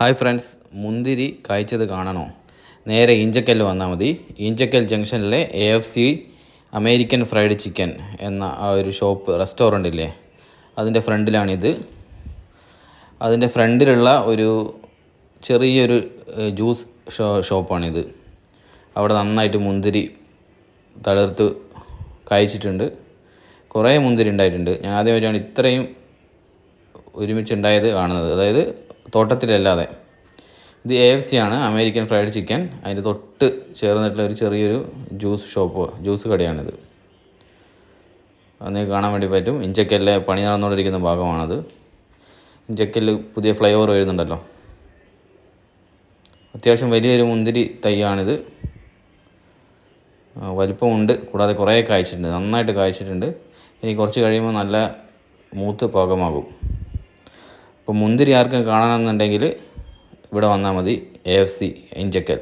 Hi friends മുന്തിരി കായ്ച്ചത് കാണണോ? നേരെ ഈഞ്ചക്കൽ വന്നാൽ മതി. ഈഞ്ചക്കൽ ജംഗ്ഷനിലെ A F C American fried chicken എന്ന ആ ഒരു ഷോപ്പ് റെസ്റ്റോറന്റ് ഇല്ലേ? അതിന്റെ ഫ്രണ്ടിലാണിത്. അതിന്റെ ഫ്രണ്ടിലുള്ള ഒരു ചെറിയൊരു ജ്യൂസ് ഷോ ഷോപ്പാണിത്. അവിടെ നന്നായിട്ട് മുന്തിരി തളിർത്ത് കായ്ച്ചിട്ടുണ്ട്. കുറേ മുന്തിരി ഉണ്ടായിട്ടുണ്ട്. ഞാൻ ആദ്യമായിട്ടാണ് ഇത്രയും ഒരുമിച്ചുണ്ടായത് കാണുന്നത്. അതായത് തോട്ടത്തിലല്ലാതെ. ഇത് എ എഫ് സി ആണ് അമേരിക്കൻ ഫ്രൈഡ് ചിക്കൻ അതിന്റെ തൊട്ട് ചേർന്നിട്ടുള്ള ഒരു ചെറിയൊരു ജ്യൂസ് ഷോപ്പ് ജ്യൂസ് കടയാണിത്. അത് കാണാൻ വേണ്ടി പറ്റും. ഇഞ്ചക്കല്ലെ പണി നടന്നുകൊണ്ടിരിക്കുന്ന ഭാഗമാണത്. ഇഞ്ചക്കലിൽ പുതിയ ഫ്ലൈ ഓവർ വരുന്നുണ്ടല്ലോ. അത്യാവശ്യം വലിയൊരു മുന്തിരി തൈയാണിത്. വലിപ്പമുണ്ട്. കൂടാതെ കുറേ കായ്ച്ചിട്ടുണ്ട്. നന്നായിട്ട് കായ്ച്ചിട്ടുണ്ട്. ഇനി കുറച്ച് കഴിയുമ്പോൾ നല്ല മൂത്ത് പാകമാകും. അപ്പോൾ മുന്തിരി ആർക്കും കാണണമെന്നുണ്ടെങ്കിൽ ഇവിടെ വന്നാൽ മതി എ എഫ് സി ഇഞ്ചക്കൽ